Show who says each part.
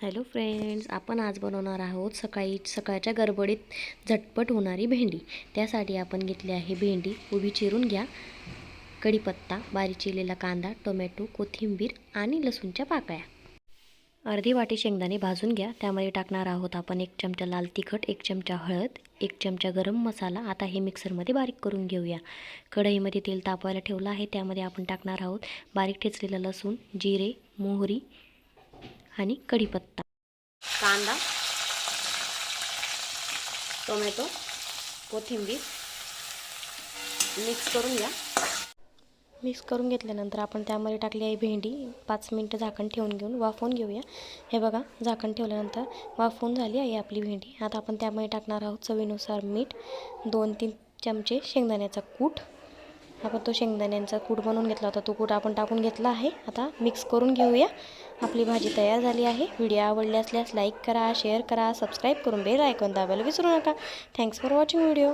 Speaker 1: Hello friends आपण आज बनवणार आहोत सकाळी सकाळच्या गडबडीत झटपट होणारी भेंडी. त्यासाठी आपण घेतली आहे भेंडी. उभी चिरून घ्या. कढीपत्ता बारीक चिरलेला कांदा टोमॅटो कोथिंबीर आणि लसूणच्या पाकळ्या. अर्धी वाटी शेंगदाणे भाजून घ्या. त्यामध्ये टाकणार आहोत आपण एक चमचा लाल तिखट एक चमचा हळद एक चमचा गरम मसाला. आता हे मिक्सरमध्ये बारीक करून घेऊया. कढईमध्ये तेल तापवायला ठेवलं आहे. त्यामध्ये आपण टाकणार आहोत बारीक ठेचलेलं लसूण जिरे मोहरी आणि कढीपत्ता. कांदा टोमॅटो कोथिंबीर. मिक्स करून घ्या. मिक्स करून घेतल्यानंतर आपण त्यामध्ये टाकली आहे भेंडी. पाच मिनटं झाकण ठेवून घेऊन वाफवून घेऊया. हे बघा झाकण ठेवल्यानंतर वाफवून झाली आहे आपली भेंडी. आता आपण त्यामध्ये टाकणार आहोत चवीनुसार मीठ दोन तीन चमचे शेंगदाण्याचा कूट. आपण तो शेंगदाण्यांचा कूट बनवून घेतला होता तो कूट आपण टाकून घेतला आहे. आता मिक्स करून घेऊया. आपली भाजी तयार झाली आहे. व्हिडिओ आवडले असल्यास लाईक करा शेअर करा सबस्क्राईब करून बेल आयकॉन दाबायला विसरू नका. Thanks for watching video